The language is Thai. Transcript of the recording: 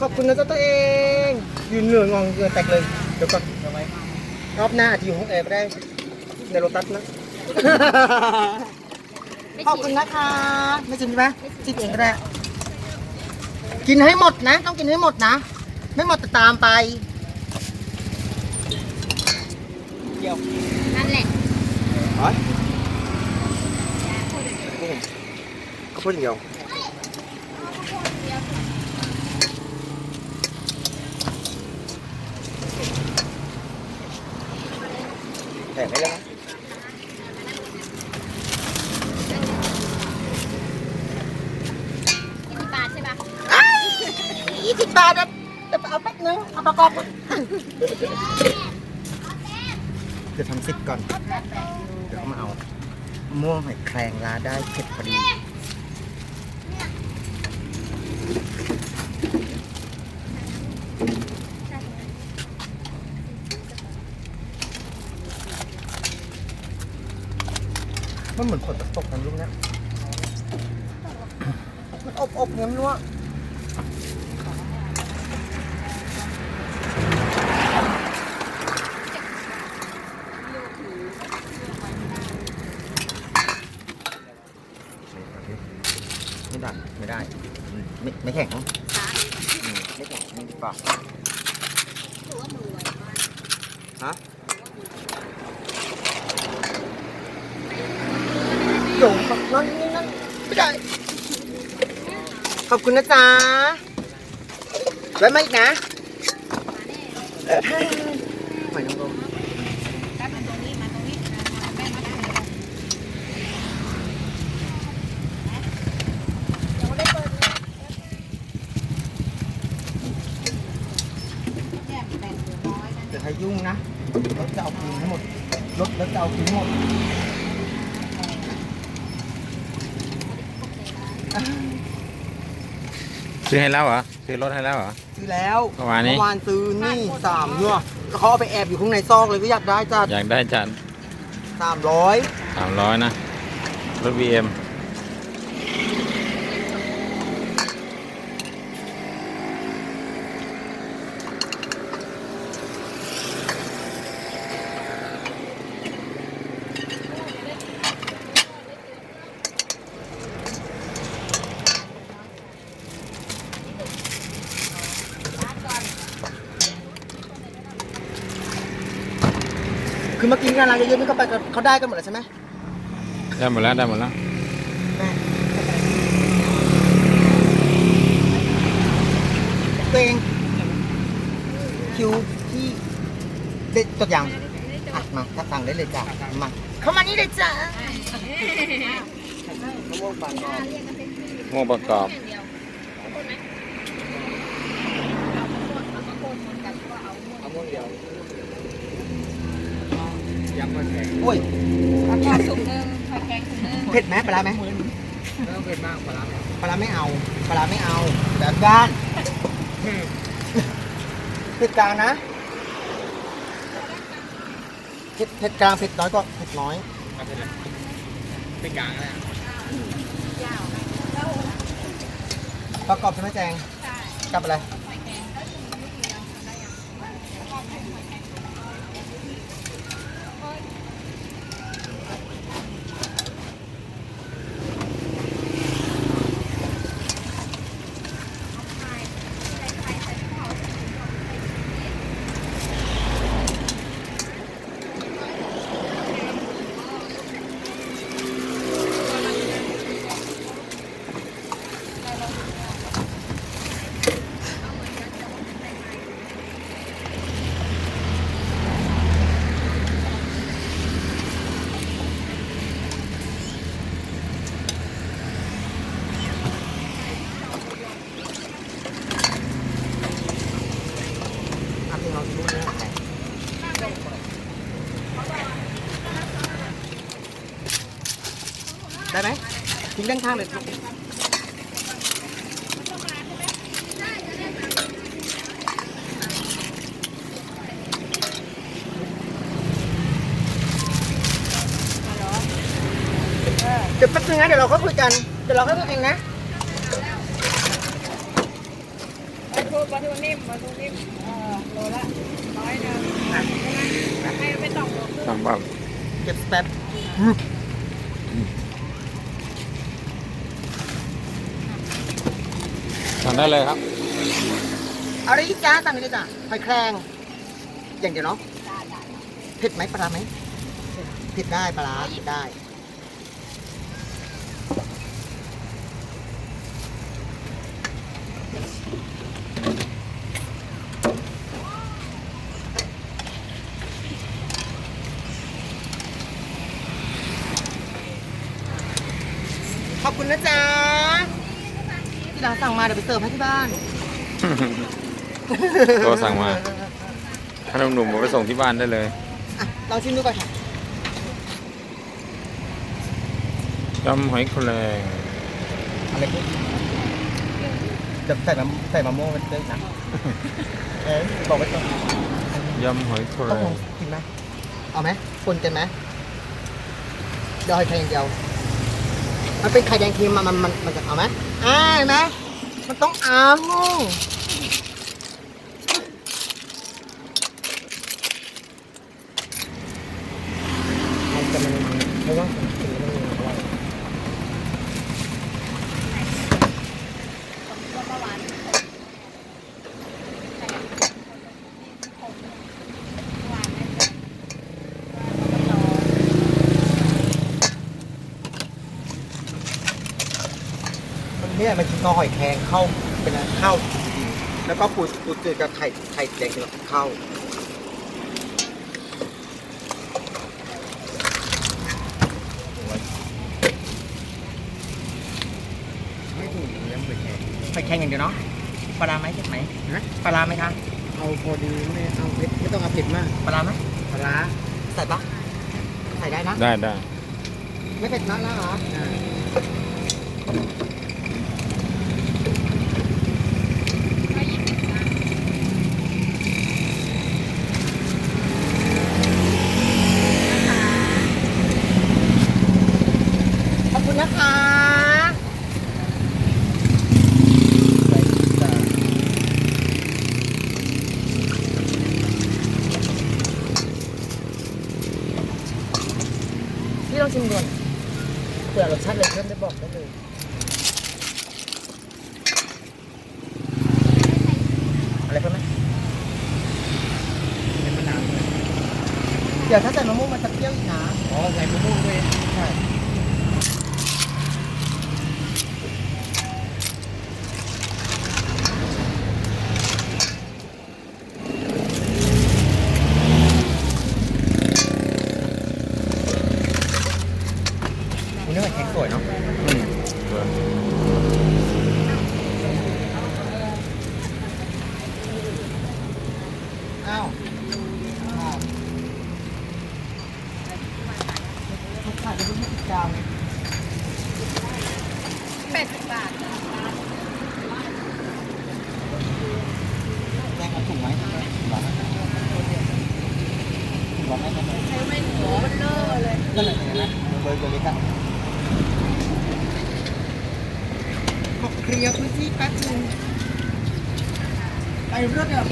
ขอบคุณนะเจ้าตัวเองยืนเหนื่อยงองเหงื่อแตกเลย เดี๋ยวก่อนรอบหน้าที่อยู่ห้องแอร์ก็ได้ในโรตัสนะไม่ขอบฉีคุณดนะคะ ไม่ชิมใช่ไหมชิมเองก็ได้ กินให้หมดนะ ต้องกินให้หมดนะ ไม่หมดจะตามไป เดี๋ยวนั่นแหละเขาพูดอย่างเดียว แต่ไม่แล้วนะที่บาทใช่ปะยี่สิบบาทนะเดี๋ยวเอาแป๊บนึงเอาประกอบก่อนเดี๋ยวทำซิปก่อน เดี๋ยวเขามาเอาม่วงหอยแครงลาได้เผ็ดพอดี มันเหมือนฝนตกกันลูกนะมันอบอบๆไงไม่รู้อะไม่ดันไม่ได้ ไม่ไม่แข็งอืมไม่แข็งนี่ดีกว่าหนูว่าหนูไวมากฮะ โยงแบบนั่นนี่นั่นไม่ได้ ขอบคุณนะจ๊ะไว้มาอีกนะเออหอยนางรมแป๊บมาตรงนี้มาตรงนี้แม่มาตรงนี้ยังไม่ได้เปิดเนี่ยแบ่งเหลือน้อยนะเดี๋ยวให้ยุ่งนะรถจะเอาคืนให้หมดรถรถจะเอาคืนหมด ซื้อให้แล้วเหรอ ซื้อรถให้แล้วเหรอ ซื้อแล้วเมื่อวานนี้ เมื่อวานซื้อนี่สามเนาะแล้วเขาเอาไปแอบอยู่ข้างในซอกเลยก็อยากได้จัดอยากได้จัดสามร้อยสามร้อยนะ รถ BM คือเมื่อกี้งานร้านเยอะๆนี่ก็ไปกันเขาได้กันหมดแล้วใช่ไหมได้หมดแล้วได้หมดแล้วตัวเองคิวที่เด็ดตัวอย่างอะมาถ้าสั่งได้เลยจ้ะมาเข้ามานี่เลยจ้ะมะม่วงบานนอนม่วงประกอบำมันแข็งโอ้ยผักกาดถุงหนึงไข่แข็งถุงหนึงเผ็ดไหมปลาร้าไหมไม่ต้องเผ็ดมากปลาร้าเนี่ยปลาร้าไม่เอาปลาร้าไม่เอาแบบด้านเผ็ดกลางนะเผ็ดเผ็ดกลางเผ็ดน้อยก็เผ็ดน้อยเอาเผ็ดเลยเป็นกลางอะไรประกอบใช่ไหมแจงกับอะไร ได้ไหมทิ้งด้านข้างเลยครับเดี๋ยวแป๊บนึงนะเดี๋ยวเราก็คุยกันเดี๋ยวเราก็คุยกันนะโทรทูปลาทูนิ่มปลาทูนิ่มเออโลละร้อยหนึ่งให้ไปสองโลครึ่ง สั่งแบบเก็บแป๊บ สั่งได้เลยครับ เอาอะไรอีกจ้าสั่งเลยจ้ะหอยแครง อย่างเดียวเนาะเผ็ดไหมปลาร้าไหมเผ็ดได้ปลาร้าเผ็ดได้ ขอบคุณนะจ๊ะที่ร้าน สั่งมาเดี๋ยวไปเสิร์ฟให้ที่บ้านโทรสั่งมาถ้าหนุ่มๆผมไปส่งที่บ้านได้เลยอะลองชิมดูก่อนค่ะยำหอยแครงอะไรกูจะใส่มะใส่มะม่วงไปด้วยนะเอ๊ะบอกไว้ก่อนยำหอยแครต้องลงองกินไหมเอาไหมคนกันไหมเดี๋ยวหอยแครงอย่างเดียว มันเป็นไข่แดงเค็มมามันมันมันจะเอาไหมอ่าเห็นไหม มันต้องเอามันจะมันเพราะว่าผมกินแล้วมันอร่อย มัน เนี่ยมันกินกับหอยแครงเข้าเป็นอะไรเข้าดีๆแล้วก็ปูปูจืดกับไข่ไข่แดงกับข้าวไม่ถูกเลี้ยงหอยแครงหอยแครงอย่างเดียวเนาะปลาร้าไหมเผ็ดไหมปลาร้าไหมคะเอาพอดีไม่เอาเผ็ดไม่ต้องเอาเผ็ดมากปลาร้าไหมปลาร้าใส่ปะใส่ได้นะ ได้ได้ไม่เผ็ดมากนะเหรอ คุณนะคะพี่ลองชิมก่อนเผื่อรสชาติเลยเพิ่มได้บอกได้เลยอะไรเพิ่มไหมเป็นมะนาวด้วยเดี๋ยวถ้าใส่มะม่วงมันจะเปรี้ยวอีกนะอ๋อใส่มะม่วงด้วย ใช่คุณนึกว่าแข็งสวยเนาะ อืมเออ อ้าวอ้าวเขาขายไปที่ยี่สิบจาน แปดสิบบาท แรงเอาถุงไหมหรอถุงร้อนไหมครับ ใช้ไม่หัวมันเลอะเลย นั่นแหละเห็นไหมเบอร์เบอร์เล็กอะขอเค ลียร์พื้นที่แป๊บนึงไอ้รถเนี่ย